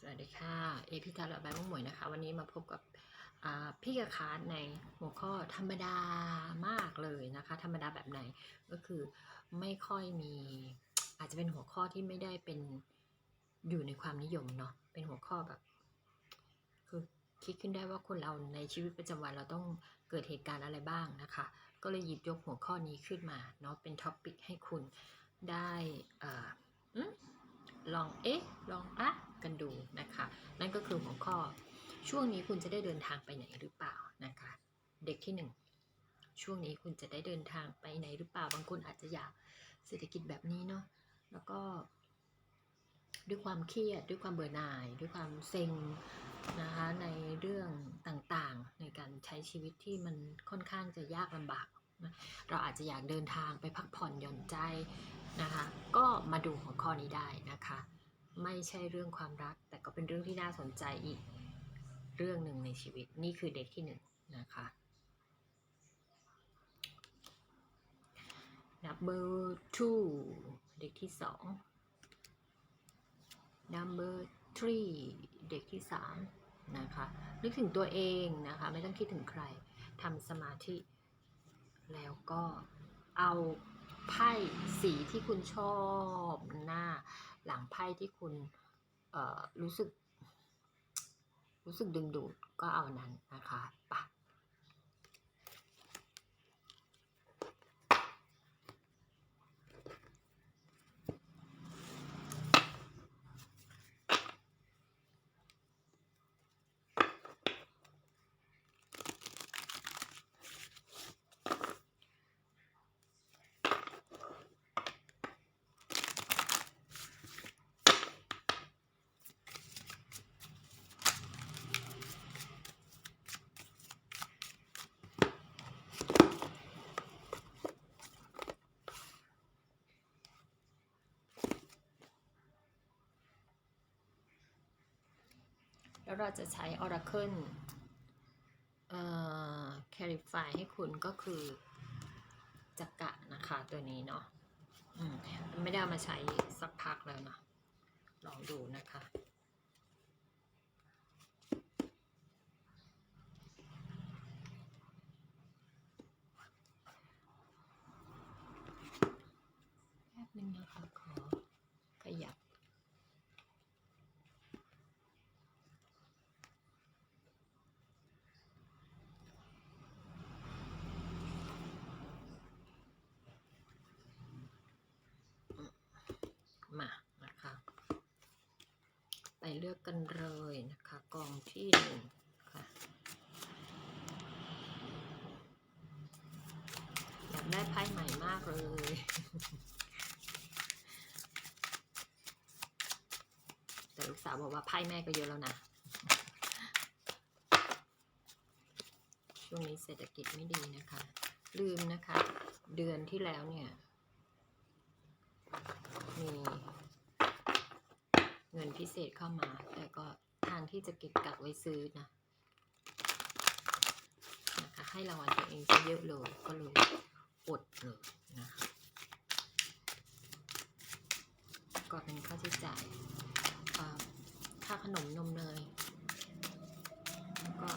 สวัสดีค่ะ เอพิทาระบายมุ่งหมวยนะคะ วันนี้มาพบกับพี่กระคาร์ในหัวข้อธรรมดามากเลยนะคะ ธรรมดาแบบไหนก็คือไม่ค่อยมี อาจจะเป็นหัวข้อที่ไม่ได้เป็นอยู่ในความนิยมเนาะเป็นหัวข้อแบบ คือคิดขึ้นได้ว่าคนเราในชีวิตประจำวันเราต้องเกิดเหตุการณ์อะไรบ้างนะคะ ก็เลยหยิบยกหัวข้อนี้ขึ้นมาเนาะเป็นท็อปิกให้คุณได้อลองเอ๊ะลองอะ กันดูนะคะ นั่นก็คือหัวข้อช่วงนี้คุณจะได้เดินทางไปไหนหรือเปล่านะคะ เด็กที่หนึ่งช่วงนี้คุณจะได้เดินทางไปไหนหรือเปล่า บางคนอาจจะอยากเศรษฐกิจแบบนี้เนาะแล้วก็ ด้วยความเครียดด้วยความเบื่อหน่าย ด้วยความเซ็งนะคะในเรื่องต่างๆ ในการใช้ชีวิตที่มันค่อนข้างจะยากลำบากนะเราอาจจะอยากเดินทางไปพักผ่อนหย่อนใจนะคะ ก็มาดูหัวข้อนี้ได้นะคะ ไม่ใช่เรื่องความรัก แต่ก็เป็นเรื่องที่น่าสนใจอีกเรื่องหนึ่งในชีวิต นี่คือเด็กที่หนึ่งนะคะ number two เด็กที่สอง number three เด็กที่สามนะคะนึกถึงตัวเองนะคะ ไม่ต้องคิดถึงใครทำสมาธิ แล้วก็เอา ไพ่สีที่คุณชอบหน้า หลังไพ่ที่คุณเอ่อรู้สึก รู้สึกดึงดูดก็เอานั้นนะคะไปะ แล้วเราจะใช้ Oracle เอ่อ Clarify ให้คุณก็คือจักระนะคะ ตัวนี้เนาะมไม่ได้มาใช้สักพักแล้วนะลองดูนะคะ แป๊บนึงนะคะ ขอขยับ มานะคะ ไป เลือกกันเลยนะคะ กองที่หนึ่งค่ะอยากได้ไพ่ใหม่มากเลยแต่ลูกสาวบอกว่าไพ่แม่ก็เยอะแล้วนะ ช่วงนี้เศรษฐกิจไม่ดีนะคะ ลืมนะคะ เดือนที่แล้วเนี่ย มี เงินพิเศษเข้ามา แต่ก็ทางที่จะเก็บกักไว้ซื้อนะนะคะให้รางวัลตัวเองซะเยอะเลยก็เลยอดเลยนะคะก็เป็นค่าใช้จ่ายค่าขนมนมเนยแล้วก็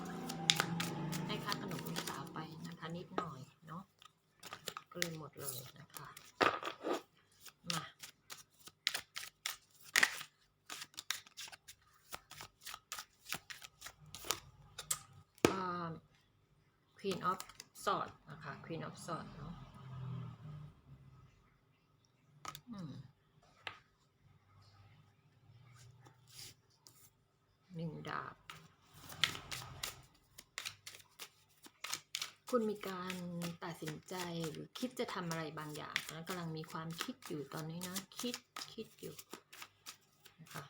ให้ค่าขนมลูกสาวไปนะคะ นิดหน่อยเนาะก็เลยหมดเลยนะคะ มา อ่า Queen of Swords นะคะ Queen of Swords เนาะหนึ่งดาบ คุณมีการตัดสินใจหรือคิดจะทำอะไรบางอย่างนะกำลังมีความคิดอยู่ตอนนี้นะ คิดคิดอยู่นะคะ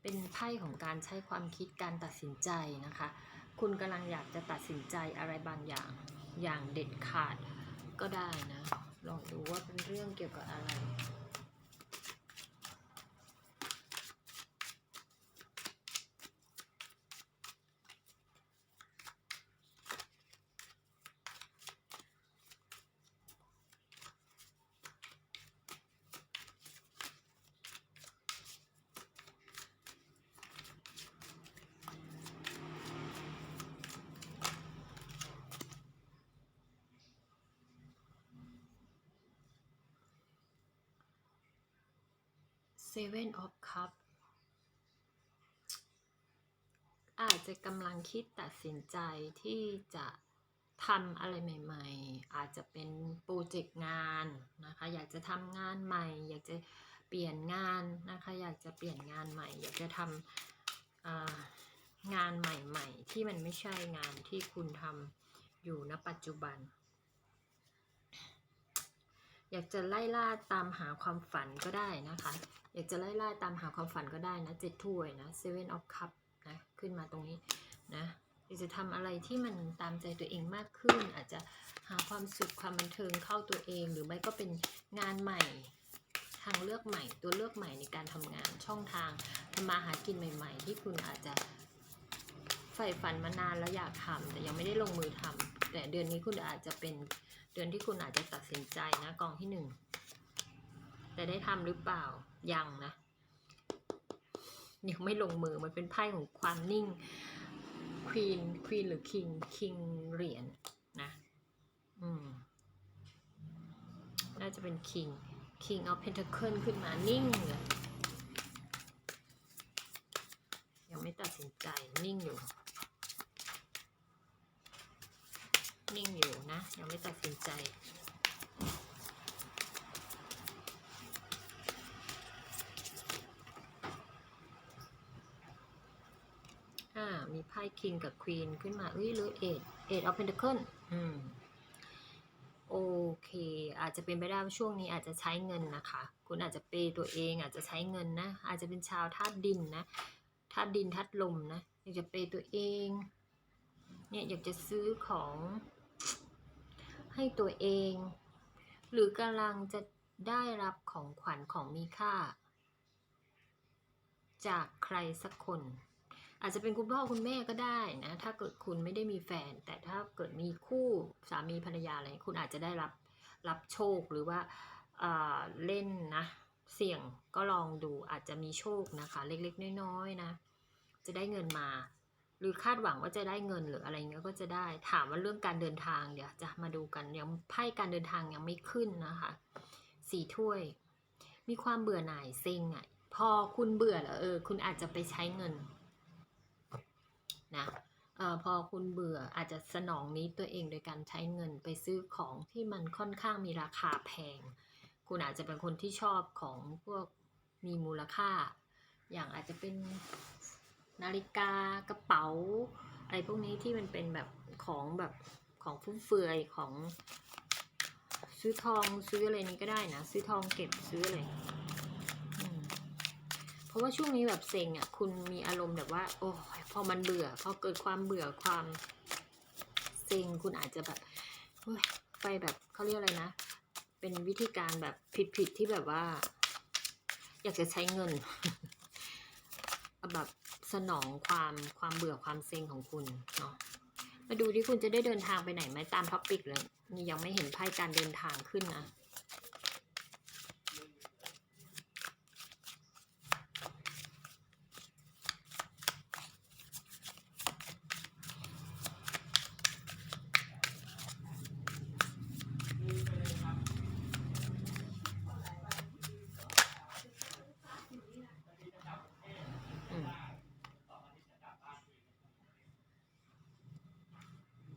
เป็นไพ่ของการใช้ความคิดการตัดสินใจนะคะ คุณกำลังอยากจะตัดสินใจอะไรบางอย่างอย่างเด็ดขาดก็ได้นะ ลองดูว่าเป็นเรื่องเกี่ยวกับอะไร Seven of Cup อาจจะกำลังคิดตัดสินใจที่จะทำอะไรใหม่ ๆ อาจจะเป็นโปรเจกต์งานนะคะ อยากจะทำงานใหม่ อยากจะเปลี่ยนงานนะคะ อยากจะเปลี่ยนงานใหม่ อยากจะทำงานใหม่ ๆ ที่มันไม่ใช่งานที่คุณทำอยู่ณปัจจุบัน อยากจะไล่ล่าตามหาความฝันก็ได้นะคะ อยากจะไล่ล่าตามหาความฝันก็ได้นะเจ็ดถ้วยนะ seven of cup นะขึ้นมาตรงนี้นะอยากจะทำอะไรที่มันตามใจตัวเองมากขึ้น อาจจะหาความสุขความบันเทิงเข้าตัวเอง หรือไม่ก็เป็นงานใหม่ทางเลือกใหม่ตัวเลือกใหม่ในการทำงานช่องทางทำมาหากินใหม่ ๆ ที่คุณอาจจะใฝ่ฝันมานานแล้วอยากทำแต่ยังไม่ได้ลงมือทำ แต่เดือนนี้คุณอาจจะเป็นเดือนที่คุณอาจจะตัดสินใจนะกองที่หนึ่งแต่ได้ทำหรือเปล่ายังนะยังไม่ลงมือมันเป็นไพ่ของความนิ่งควีนควีนหรือคิงคิงเหรียญนะอืมน่าจะเป็น King King of Pentacle ขึ้นมานิ่งเลยยังไม่ตัดสินใจนิ่งอยู่ นิ่งอยู่นะ ยังไม่ตัดสินใจ อ่า มีไพ่ King กับ Queen ขึ้นมา เอ้ยหรือ Eight Eight of Pentacle อืม โอเค อาจจะเป็นไปได้ว่าช่วงนี้อาจจะใช้เงินนะคะ คุณอาจจะเปย์ตัวเองอาจจะใช้เงินนะ อาจจะเป็นชาวธาตุดินนะธาตุดินธาตุลมนะ อยากจะเปย์ตัวเองเนี่ยอยากจะซื้อของ ให้ตัวเอง หรือกำลังจะได้รับของขวัญของมีค่า จากใครสักคน อาจจะเป็นคุณพ่อคุณแม่ก็ได้นะ ถ้าเกิดคุณไม่ได้มีแฟน แต่ถ้าเกิดมีคู่สามีภรรยาอะไรคุณอาจจะได้รับรับโชคหรือว่าเอ่อเล่นนะเสี่ยงก็ลองดูอาจจะมีโชคนะคะ เล็กๆ น้อยๆนะ จะได้เงินมา หรือคาดหวังว่าจะได้เงินหรืออะไรเงี้ยก็จะได้ ถามว่าเรื่องการเดินทางเดี๋ยวจะมาดูกันยังไพ่การเดินทางยังไม่ขึ้นนะคะสี่ถ้วย มีความเบื่อหน่ายเซ็งอะพอคุณเบื่อแล้วเออ คุณอาจจะไปใช้เงินนะเออพอคุณเบื่ออาจจะสนองนี้ตัวเองโดยการใช้เงินไปซื้อของที่มันค่อนข้างมีราคาแพง คุณอาจจะเป็นคนที่ชอบของพวกมีมูลค่า อย่างอาจจะเป็น นาฬิกากระเป๋า อะไรพวกนี้ที่มันเป็นแบบของแบบของฟุ่มเฟือยของซื้อทองซื้ออะไรนี้ก็ได้นะ ซื้อทองเก็บซื้ออะไรเพราะว่าช่วงนี้แบบเซ็งอะ คุณมีอารมณ์แบบว่า โอ้ยพอมันเบื่อ พอเกิดความเบื่อความเซ็งคุณอาจจะแบบไปแบบเขาเรียกอะไรนะ เป็นวิธีการแบบผิดๆที่แบบว่า อยากจะใช้เงินแบบ สนองความความเบื่อความเซ็งของคุณเนาะมาดูที่คุณจะได้เดินทางไปไหนไหมตามท็อปิกเลยยังไม่เห็นไพ่การเดินทางขึ้นนะ อืม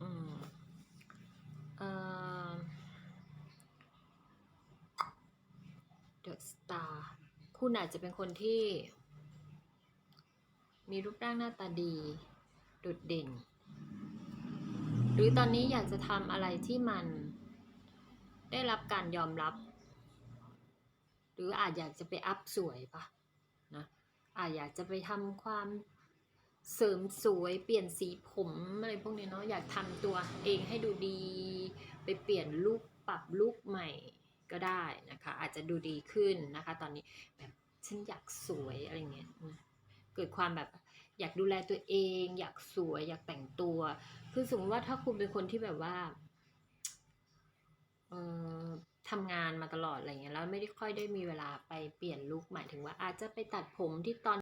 อืม เอ่อ The Star คุณอาจจะเป็นคนที่ มีรูปร่างหน้าตาดีโดดเด่น หรือตอนนี้อยากจะทำอะไรที่มันได้รับการยอมรับ หรืออาจอยากจะไปอัพสวยปะนะอาจอยากจะไปทำความเสริมสวยเปลี่ยนสีผมอะไรพวกนี้เนาะอยากทำตัวเองให้ดูดี ไปเปลี่ยนลุคปรับลุคใหม่ ก็ได้นะคะ อาจจะดูดีขึ้นนะคะ ตอนนี้แบบฉันอยากสวยอะไรเงี้ยนะเกิดความแบบอยากดูแลตัวเอง อยากสวย อยากแต่งตัว คือสมมติว่าถ้าคุณเป็นคนที่แบบว่าเอ่อทำงานมาตลอดอะไรเงี้ยแล้วไม่ได้ค่อยได้มีเวลาไปเปลี่ยนลุคหมายถึงว่าอาจจะไปตัดผมที่ตอน